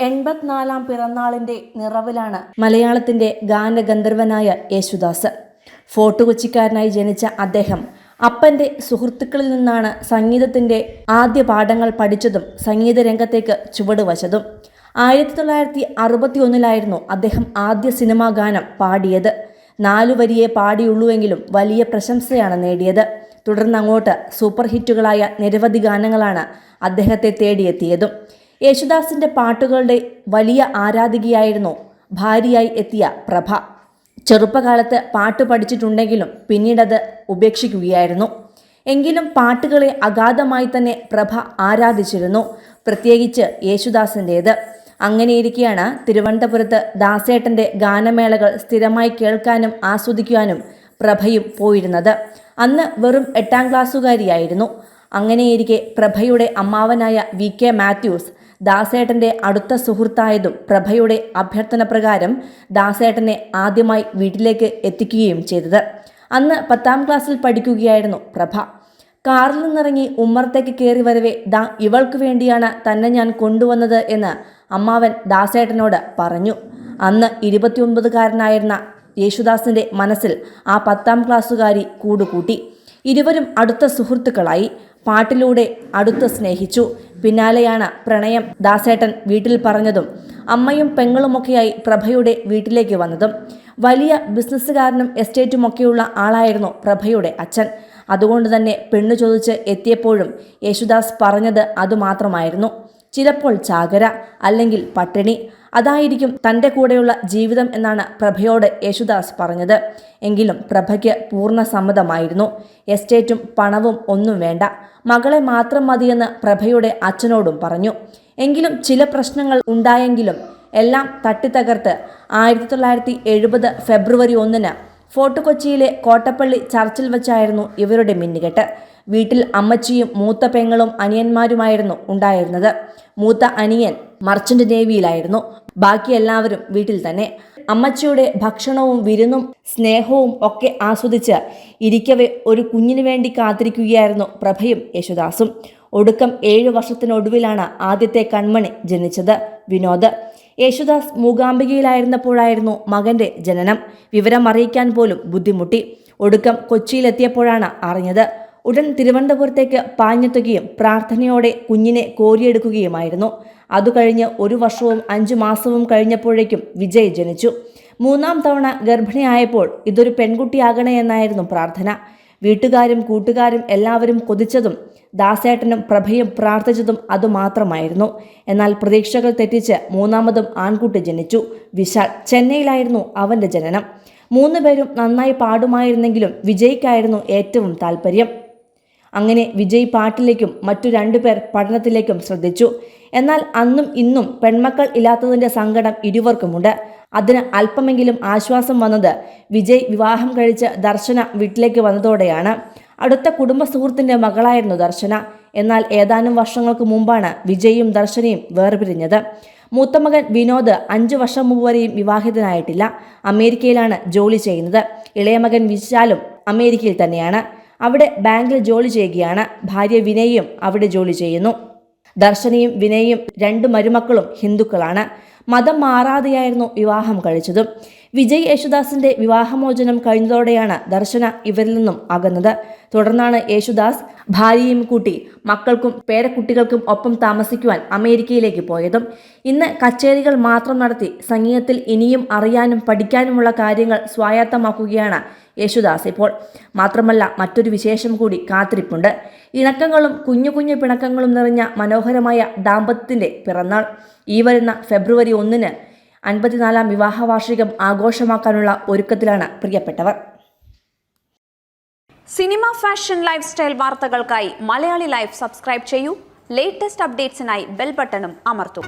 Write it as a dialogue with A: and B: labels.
A: എൺപത്തിനാലാം പിറന്നാളിന്റെ നിറവിലാണ് മലയാളത്തിന്റെ ഗാനഗന്ധർവനായ യേശുദാസ്. ഫോർട്ട് കൊച്ചിക്കാരനായി ജനിച്ച അദ്ദേഹം അപ്പന്റെ സുഹൃത്തുക്കളിൽ നിന്നാണ് സംഗീതത്തിന്റെ ആദ്യ പാഠങ്ങൾ പഠിച്ചതും സംഗീത രംഗത്തേക്ക് ചുവടുവച്ചതും ആയിരത്തി തൊള്ളായിരത്തി അറുപത്തി ഒന്നിലായിരുന്നു അദ്ദേഹം ആദ്യ സിനിമാ ഗാനം പാടിയത്. നാലു വരിയെ പാടിയുള്ളൂവെങ്കിലും വലിയ പ്രശംസയാണ് നേടിയത്. തുടർന്ന് അങ്ങോട്ട് സൂപ്പർ ഹിറ്റുകളായ നിരവധി ഗാനങ്ങളാണ് അദ്ദേഹത്തെ തേടിയെത്തിയതും. യേശുദാസിന്റെ പാട്ടുകളുടെ വലിയ ആരാധികയായിരുന്നു ഭാര്യയായി എത്തിയ പ്രഭ. ചെറുപ്പകാലത്ത് പാട്ട് പഠിച്ചിട്ടുണ്ടെങ്കിലും പിന്നീടത് ഉപേക്ഷിക്കുകയായിരുന്നു. എങ്കിലും പാട്ടുകളെ അഗാധമായി തന്നെ പ്രഭ ആരാധിച്ചിരുന്നു പ്രത്യേകിച്ച് യേശുദാസിന്റേത് അങ്ങനെയിരിക്കെയാണ് തിരുവനന്തപുരത്ത് ദാസേട്ടന്റെ ഗാനമേളകൾ സ്ഥിരമായി കേൾക്കാനും ആസ്വദിക്കുവാനും പ്രഭയും പോയിരുന്നത്. അന്ന് വെറും എട്ടാം ക്ലാസ്സുകാരിയായിരുന്നു. അങ്ങനെയിരിക്കെ പ്രഭയുടെ അമ്മാവനായ വി കെ മാത്യൂസ് ദാസേട്ടന്റെ അടുത്ത സുഹൃത്തായതും പ്രഭയുടെ അഭ്യർത്ഥന പ്രകാരം ദാസേട്ടനെ ആദ്യമായി വീട്ടിലേക്ക് എത്തിക്കുകയും ചെയ്തത്. അന്ന് പത്താം ക്ലാസ്സിൽ പഠിക്കുകയായിരുന്നു പ്രഭ. കാറിൽ നിന്നിറങ്ങി ഉമ്മറത്തേക്ക് കയറി വരവേ ദാ ഇവൾക്ക് വേണ്ടിയാണ് തന്നെ ഞാൻ കൊണ്ടുവന്നത് എന്ന് അമ്മാവൻ ദാസേട്ടനോട് പറഞ്ഞു. അന്ന് ഇരുപത്തിയൊൻപതുകാരനായിരുന്ന യേശുദാസിന്റെ മനസ്സിൽ ആ പത്താം ക്ലാസ്സുകാരി കൂടുകൂട്ടി. ഇരുവരും അടുത്ത സുഹൃത്തുക്കളായി. പാട്ടിലൂടെ അടുത്ത് സ്നേഹിച്ചു. പിന്നാലെയാണ് പ്രണയം ദാസേട്ടൻ വീട്ടിൽ പറഞ്ഞതും അമ്മയും പെങ്ങളുമൊക്കെയായി പ്രഭയുടെ വീട്ടിലേക്ക് വന്നതും. വലിയ ബിസിനസ്സുകാരനും എസ്റ്റേറ്റുമൊക്കെയുള്ള ആളായിരുന്നു പ്രഭയുടെ അച്ഛൻ. അതുകൊണ്ട് തന്നെ പെണ്ണു ചോദിച്ച് എത്തിയപ്പോഴും യേശുദാസ് പറഞ്ഞത് അതുമാത്രമായിരുന്നു. ചിലപ്പോൾ ചാകര അല്ലെങ്കിൽ പട്ടിണി അതായിരിക്കും തന്റെ കൂടെയുള്ള ജീവിതം എന്നാണ് പ്രഭയോട് യേശുദാസ് പറഞ്ഞത്. എങ്കിലും പ്രഭയ്ക്ക് പൂർണ സമ്മതമായിരുന്നു. എസ്റ്റേറ്റും പണവും ഒന്നും വേണ്ട. മകളെ മാത്രം മതിയെന്ന് പ്രഭയുടെ അച്ഛനോടും പറഞ്ഞു. എങ്കിലും ചില പ്രശ്നങ്ങൾ ഉണ്ടായെങ്കിലും എല്ലാം തട്ടിത്തകർത്ത് ആയിരത്തി തൊള്ളായിരത്തി എഴുപത് ഫെബ്രുവരി ഒന്നിന് ഫോർട്ട് കൊച്ചിയിലെ കോട്ടപ്പള്ളി ചർച്ചിൽ വെച്ചായിരുന്നു ഇവരുടെ മിന്നുകെട്ട്. വീട്ടിൽ അമ്മച്ചിയും മൂത്ത പെങ്ങളും അനിയന്മാരുമായിരുന്നു ഉണ്ടായിരുന്നത്. മൂത്ത അനിയൻ മർച്ചന്റ് നേവിയിലായിരുന്നു. ബാക്കി എല്ലാവരും വീട്ടിൽ തന്നെ. അമ്മച്ചിയുടെ ഭക്ഷണവും വിരുന്നും സ്നേഹവും ഒക്കെ ആസ്വദിച്ച് ഇരിക്കവെ ഒരു കുഞ്ഞിനു വേണ്ടി കാത്തിരിക്കുകയായിരുന്നു പ്രഭയും യേശുദാസും. ഒടുക്കം ഏഴു വർഷത്തിനൊടുവിലാണ് ആദ്യത്തെ കൺമണി ജനിച്ചത് വിനോദ്. യേശുദാസ് മൂകാംബികയിലായിരുന്നപ്പോഴായിരുന്നു മകന്റെ ജനനം. വിവരം അറിയിക്കാൻ പോലും ബുദ്ധിമുട്ടി. ഒടുക്കം കൊച്ചിയിലെത്തിയപ്പോഴാണ് അറിഞ്ഞത്. ഉടൻ തിരുവനന്തപുരത്തേക്ക് പാഞ്ഞെത്തുകയും പ്രാർത്ഥനയോടെ കുഞ്ഞിനെ കോരിയെടുക്കുകയുമായിരുന്നു. അതു കഴിഞ്ഞ് ഒരു വർഷവും അഞ്ചു മാസവും കഴിഞ്ഞപ്പോഴേക്കും വിജയ് ജനിച്ചു. മൂന്നാം തവണ ഗർഭിണിയായപ്പോൾ ഇതൊരു പെൺകുട്ടിയാകണേ എന്നായിരുന്നു പ്രാർത്ഥന. വീട്ടുകാരും കൂട്ടുകാരും എല്ലാവരും കൊതിച്ചതും ദാസേട്ടനും പ്രഭയും പ്രാർത്ഥിച്ചതും അതുമാത്രമായിരുന്നു. എന്നാൽ പ്രതീക്ഷകൾ തെറ്റിച്ച് മൂന്നാമതും ആൺകുട്ടി ജനിച്ചു. വിശാൽ ചെന്നൈയിലായിരുന്നു അവന്റെ ജനനം. മൂന്നുപേരും നന്നായി പാടുമായിരുന്നെങ്കിലും വിജയ്ക്കായിരുന്നു ഏറ്റവും താല്പര്യം അങ്ങനെ വിജയ് പാട്ടിലേക്കും മറ്റു രണ്ടു പേർ പഠനത്തിലേക്കും ശ്രദ്ധിച്ചു. എന്നാൽ അന്നും ഇന്നും പെൺമക്കൾ ഇല്ലാത്തതിന്റെ സങ്കടം ഇരുവർക്കുമുണ്ട്. അതിന് അല്പമെങ്കിലും ആശ്വാസം വന്നത് വിജയ് വിവാഹം കഴിച്ച് ദർശന വീട്ടിലേക്ക് വന്നതോടെയാണ്. അടുത്ത കുടുംബ സുഹൃത്തിന്റെ മകളായിരുന്നു ദർശന. എന്നാൽ ഏതാനും വർഷങ്ങൾക്ക് മുമ്പാണ് വിജയും ദർശനയും വേർപിരിഞ്ഞത്. മൂത്തമകൻ വിനോദ് അഞ്ചു വർഷം മുമ്പ് വരെയും വിവാഹിതനായിട്ടില്ല. അമേരിക്കയിലാണ് ജോലി ചെയ്യുന്നത്. ഇളയമകൻ വിശാലും അമേരിക്കയിൽ തന്നെയാണ്. അവിടെ ബാങ്കിൽ ജോലി ചെയ്യുകയാണ്. ഭാര്യ വിനയും അവിടെ ജോലി ചെയ്യുന്നു. ദർശനയും വിനയും രണ്ട് മരുമക്കളും ഹിന്ദുക്കളാണ്. മതം മാറാതെയായിരുന്നു വിവാഹം കഴിച്ചതും. വിജയ് യേശുദാസിന്റെ വിവാഹമോചനം കഴിഞ്ഞതോടെയാണ് ദർശന ഇവരിൽ നിന്നും അകന്നത്. തുടർന്നാണ് യേശുദാസ് ഭാര്യയും കൂട്ടി മക്കൾക്കും പേരക്കുട്ടികൾക്കും ഒപ്പം താമസിക്കുവാൻ അമേരിക്കയിലേക്ക് പോയതും. ഇന്ന് കച്ചേരികൾ മാത്രം നടത്തി സംഗീതത്തിൽ ഇനിയും അറിയാനും പഠിക്കാനുമുള്ള കാര്യങ്ങൾ സ്വായത്തമാക്കുകയാണ് യേശുദാസ്. ഇപ്പോൾ മാത്രമല്ല മറ്റൊരു വിശേഷം കൂടി കാത്തിരിപ്പുണ്ട്. ഇണക്കങ്ങളും കുഞ്ഞു കുഞ്ഞു പിണക്കങ്ങളും നിറഞ്ഞ മനോഹരമായ ദാമ്പത്യത്തിന്റെ പിറന്നാൾ. ഈ വരുന്ന ഫെബ്രുവരി ഒന്നിന് അൻപത്തിനാലാം വിവാഹ വാർഷികം ആഘോഷമാക്കാനുള്ള ഒരുക്കത്തിലാണ് പ്രിയപ്പെട്ടവർ.
B: സിനിമ ഫാഷൻ ലൈഫ് സ്റ്റൈൽ വാർത്തകൾക്കായി മലയാളി ലൈഫ് സബ്സ്ക്രൈബ് ചെയ്യൂ. ലേറ്റസ്റ്റ് അപ്ഡേറ്റ്സിനായി ബെൽ ബട്ടണും അമർത്തും.